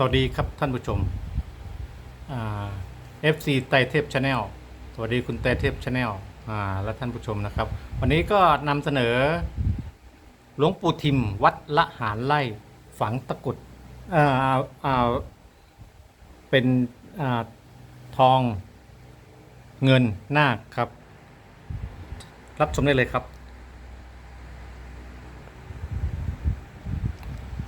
สวัสดีครับท่านผู้ชมอ่า FC ไตเทพชาแนลสวัสดีคุณไตเทพชาแนลและท่านผู้ชมนะครับ วันนี้ก็นำเสนอหลวงปู่ทิมวัดละหารไล่ฝังตะกุดเป็นอทองเงินนาคครับ รับชมได้เลยครับ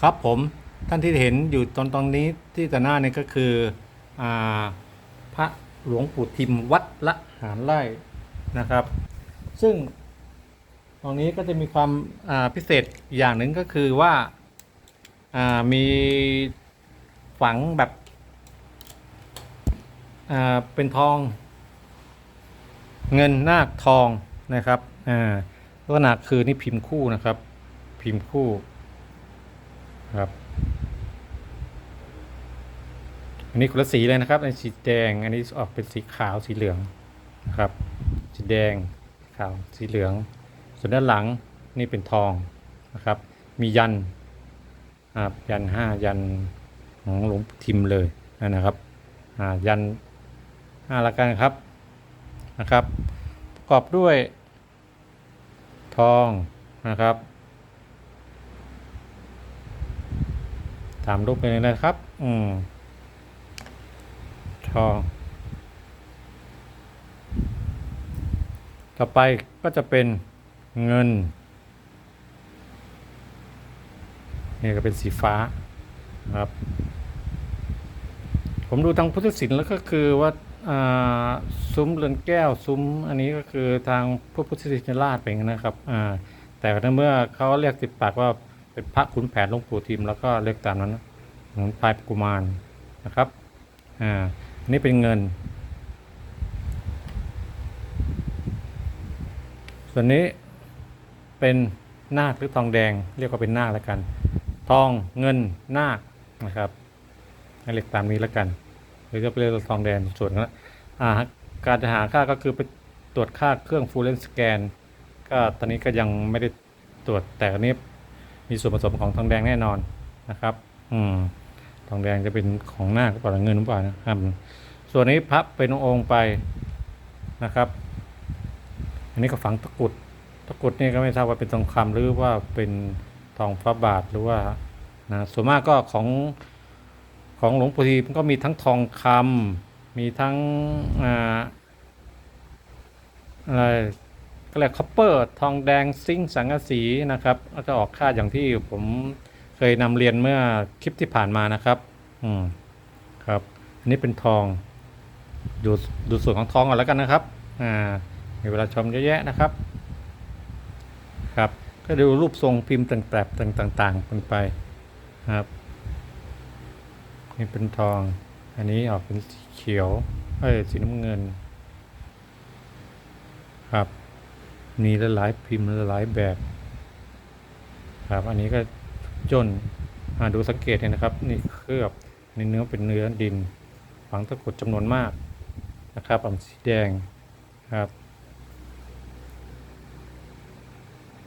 ครับผม ท่านที่เห็นอยู่ตรงตรงนี้ที่ต่อหน้าเนี่ยก็คืออพระหลวงปู่ทิมวัดละหารไร่นะครับ ซึ่งตรงนี้ก็จะมีความาพิเศษอย่างหนึ่งก็คือว่าามีฝังแบบเป็นทอง เงินนาคทองนะครับลักษณะคือนี่พิมพ์คู่นะครับ พิมพ์คู่ครับ อันนี้คนละสีเลยนะครับ อันนี้สีแดง อันนี้ออกเป็นสีขาวสีเหลืองนะครับ สีแดงขาวสีเหลือง ส่วนด้านหลังนี่เป็นทองนะครับ มียันครับยันห้ายันของหลวงทิมเลยนะครับยันห้าละกันครับนะครับ ประกอบด้วย ทองนะครับตามรูปไปเลยนะครับ อืม ทอง ต่อไปก็จะเป็นเงิน นี่ก็เป็นสีฟ้าครับ ผมดูทางพุทธศิลป์แล้วก็คือว่าซุ้มเรือนแก้วซุ้มอันนี้ก็คือทางพระพุทธศิลาชเป็นนะครับแต่ถ้าเมื่อเขาเรียกติดปากว่าเป็นพระขุนแผนหลวงปู่ทิมแล้วก็เรียกตามนั้นนะเหมือนพายกุมารนะครับอ่า อันนี้เป็นเงิน ส่วนนี้เป็นนาคหรือทองแดง เรียกว่าเป็นนาคแล้วกัน ทองเงินนาคนะครับให้เรียกตามนี้แล้วกัน หรือจะไปเรียกทองแดงส่วนนั้นการจะหาค่าก็คือไปตรวจค่าเครื่องฟูเลนสแกนก็ตอนนี้ก็ยังไม่ได้ตรวจแต่อันนี้มีส่วนผสมของทองแดงแน่นอนนะครับ อืม ทองแดงจะเป็นของหน้าก็ปล่าเงินหรือเปล่านะครับ ส่วนนี้พับเป็นองค์ไปนะครับ อันนี้ก็ฝังตะกุดตะกุดนี่ก็ไม่ทราบว่าเป็นทองคำหรือว่าเป็นทองฟ้าบาทหรือว่านะส่วนมากก็ของของหลวงปู่ทีมก็มีทั้งทองคำมีทั้งอ่าอะไรก็เรียกคอปเปอร์ ทองแดงซิงค์สังกะสีนะครับก็จะออกค่าอย่างที่ผม เคยนำเรียนเมื่อคลิปที่ผ่านมานะครับ อืมครับ อันนี้เป็นทอง ดูดูส่วนของทองก่อนแล้วกันนะครับ อ่า มีเวลาชมเยอะแยะนะครับ ครับ ก็ดูรูปทรงพิมพ์ต่างๆต่างๆกันไปครับ นี่เป็นทอง อันนี้ออกเป็นสีเขียว เอ้ย สีน้ำเงิน ครับ มีหลายๆพิมพ์หลายๆแบบ ครับ อันนี้ก็ จนอ่าดูสังเกตเห็นนะครับ นี่เคลือบในเนื้อเป็นเนื้อดินฝังตะกุดจำนวนมากนะครับอมสีแดงครับ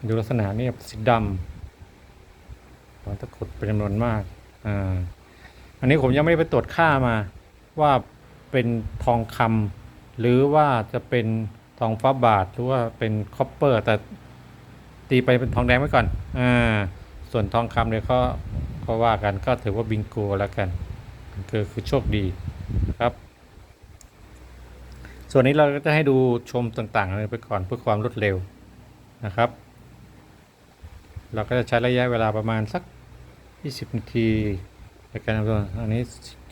ดูลักษณะนี่สีดำฝังตะกุดเป็นจำนวนมากอ่าอันนี้ผมยังไม่ได้ไปตรวจค่ามาว่าเป็นทองคำหรือว่าจะเป็นทองฟ้าบาทหรือว่าเป็นคอปเปอร์ แต่ตีไปเป็นทองแดงไว้ก่อนอ่า ส่วนทองคำเนี่ยก็ก็ว่ากันก็ถือว่าบิงโกแล้วกันคือคือโชคดีนะครับ ส่วนนี้เราก็จะให้ดูชมต่างๆเลยไปก่อนเพื่อความรวดเร็วนะครับ เราก็จะใช้ระยะเวลาประมาณสัก 20 นาทีในการทำตัวอันนี้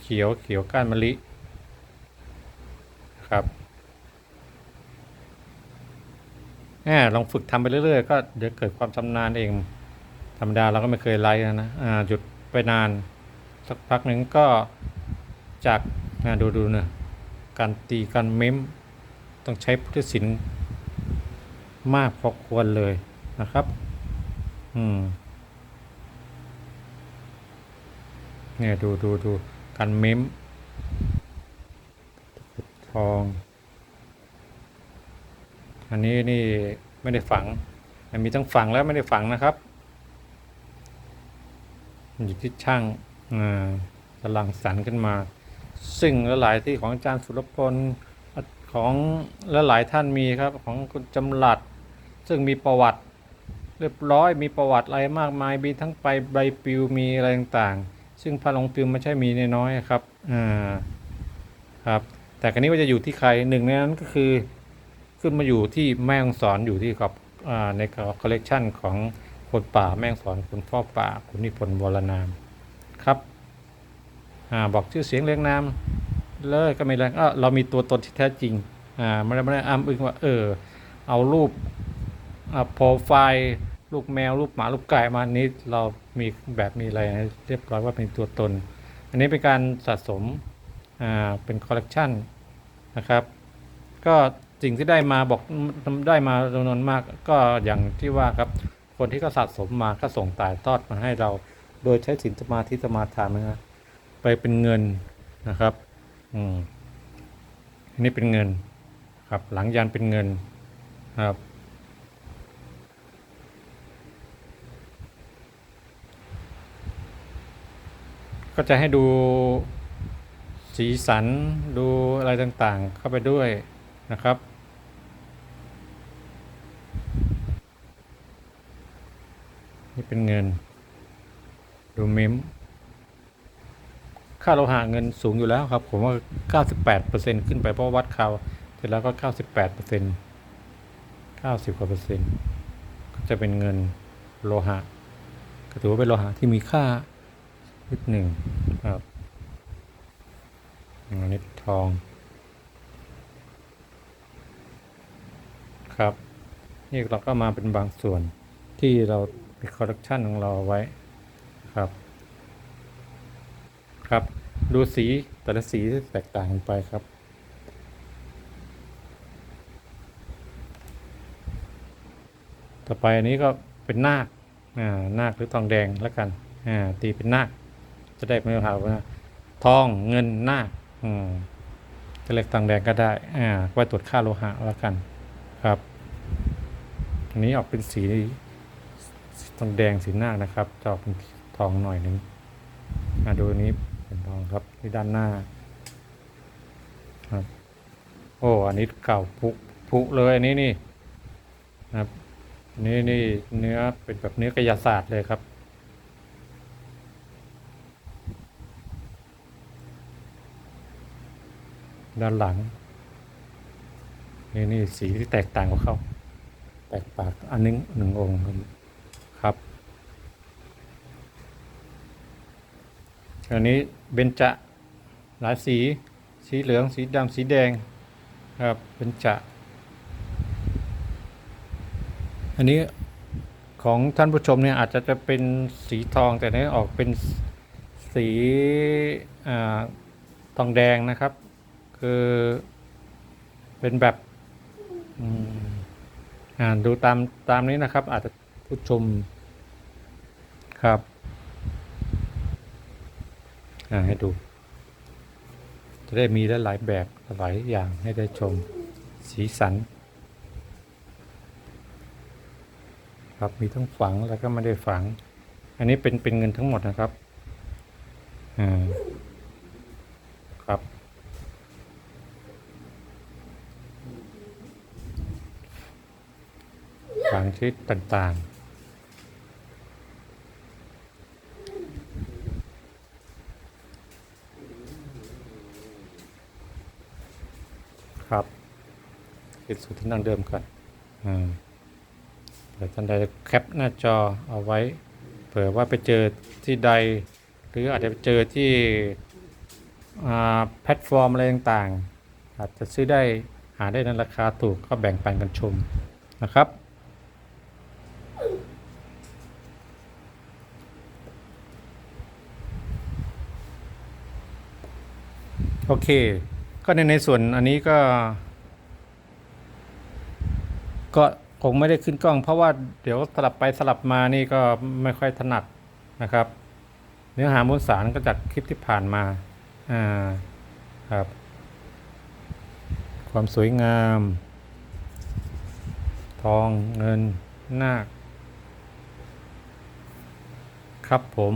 เขียวเขียวก้านมะลิครับแหมลองฝึกทำไปเรื่อยๆ ก็เดี๋ยวเกิดความชำนาญเอง ธรรมดาเราก็ไม่เคยไลฟ์นะอ่าหยุดไปนาน สักพักหนึ่งก็จากาดูดูเนะการตีการเม้มต้องใช้พุทธศิลป์มากพอควรเลยนะครับ อืมเนี่ยดูดูดูการเม้มทอง อันนี้นี่ไม่ได้ฝัง มีทั้งฝังและไม่ได้ฝังนะครับ อยู่ที่ช่างอ่ากำลังสรรค์ขึ้นมา ซึ่งหลายๆที่ของอาจารย์สุรพลของหลายๆท่านมีครับของคุณจำหลัด ซึ่งมีประวัติ เรียบร้อยมีประวัติอะไรมากมายมีทั้งไปใบปลิวมีอะไรต่างๆ ซึ่งพระลงปลิวไม่ใช่มีน้อยๆครับอ่าครับแต่ครั้นี้ว่าจะอยู่ที่ใครหนึ่งในนั้นก็คือ ขึ้นมาอยู่ที่แม่ฮ่องสอนอยู่ที่กับอ่าในคอลเลกชันของ คนป่าแม่งสอนคนพ่อป่า คุณนิพนธ์วรนาม ครับอ่าบอกชื่อเสียงเรียงนามเลยก็ไม่แรงเออเรามีตัวตนที่แท้จริงอ่าไม่ได้ไม่ได้อ้ำอึงว่าเออเอารูปอ่าโปรไฟล์ลูกแมวรูปหมารูปไก่มานี้เรามีแบบมีอะไรเรียบร้อยว่าเป็นตัวตน อันนี้เป็นการสะสมอ่าเป็นคอลเลกชันนะครับ ก็สิ่งที่ได้มาบอกได้มาจำนวนมากก็อย่างที่ว่าครับ คนที่เขาสะสมมาก็ส่งต่ายทอดมาให้เรา โดยใช้สินสมาธิสมาทานนะครับไปเป็นเงินนะครับ อืมอันนี้เป็นเงิน ครับ หลังยันเป็นเงินครับ ก็จะให้ดูสีสันดูอะไรต่างๆ เข้าไปด้วยนะครับ นี่เป็นเงิน ดูเมม ค่าโลหะเงินสูงอยู่แล้วครับ ผมว่า 98%ขึ้นไปเพราะวัดข่าวเสร็จแล้วก็ 98% 90กว่าเปอร์เซ็นต์ก็จะเป็นเงินโลหะก็ถือว่าเป็นโลหะที่มีค่านิดหนึ่งครับอันนี้ทอง ครับ นี่เราก็มาเป็นบางส่วนที่เรา มีคอลเลคชันของเราเอาไว้ครับครับ ดูสีแต่ละสีแตกต่างกันไปครับ ต่อไปอันนี้ก็เป็นนาคอ่านาคหรือทองแดงแล้วกันอ่าตีเป็นนาคจะได้ไม่ต้องถาว่าทองเงินนาคอืมจะเรียกทองแดงก็ได้อ่าไว้ตรวจค่าโลหะแล้วกันครับอันนี้ออกเป็นสี ทองแดงสีนาคนะครับจะออกเป็นทองหน่อยหนึ่งมาดูนี้เป็นทองครับที่ด้านหน้าครับโอ้อันนี้เก่าพุพุเลยอันนี้นี่นะครับนนี่นี่เนื้อเป็นแบบเนื้อกระยศาสตร์เลยครับด้านหลัง นี่นี่สีที่แตกต่างกับเขาแตกปากอันนึงหนึ่งองค์ครับ อันนี้เบญจะหลายสี สีเหลือง สีดำ สีแดงครับเบญจะอันนี้ของท่านผู้ชมเนี่ยอาจจะจะเป็นสีทองแต่เนี้ออกเป็นสีอทองแดงนะครับ คือเป็นแบบอ่านดูตามตามนี้นะครับ อาจจะผู้ชมครับ ให้ดู จะได้มีหลายแบบหลายอย่างให้ได้ชมสีสัน ครับมีทั้งฝังแล้วก็ไม่ได้ฝัง อันนี้เป็นเป็นเงินทั้งหมดนะครับอ่าครับฝังชนิดต่างๆ ครับคิดสู่ที่นั่งเดิมก่อนอ่าเผื่อท่านใดแคปหน้าจอเอาไว้ เผื่อว่าไปเจอที่ใด หรืออาจจะไปเจอที่อ่าแพลตฟอร์มอะไรต่างๆ อาจจะซื้อได้หาได้ในราคาถูกก็แบ่งปันกันชมนะครับโอเค ก็ในในส่วนอันนี้ก็ ก็คงไม่ได้ขึ้นกล้อง เพราะว่าเดี๋ยวสลับไปสลับมานี่ก็ไม่ค่อยถนัดนะครับ เนื้อหามวลสารก็จากคลิปที่ผ่านมาอ่าครับ ความสวยงาม ทองเงินนาคครับผม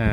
อ่า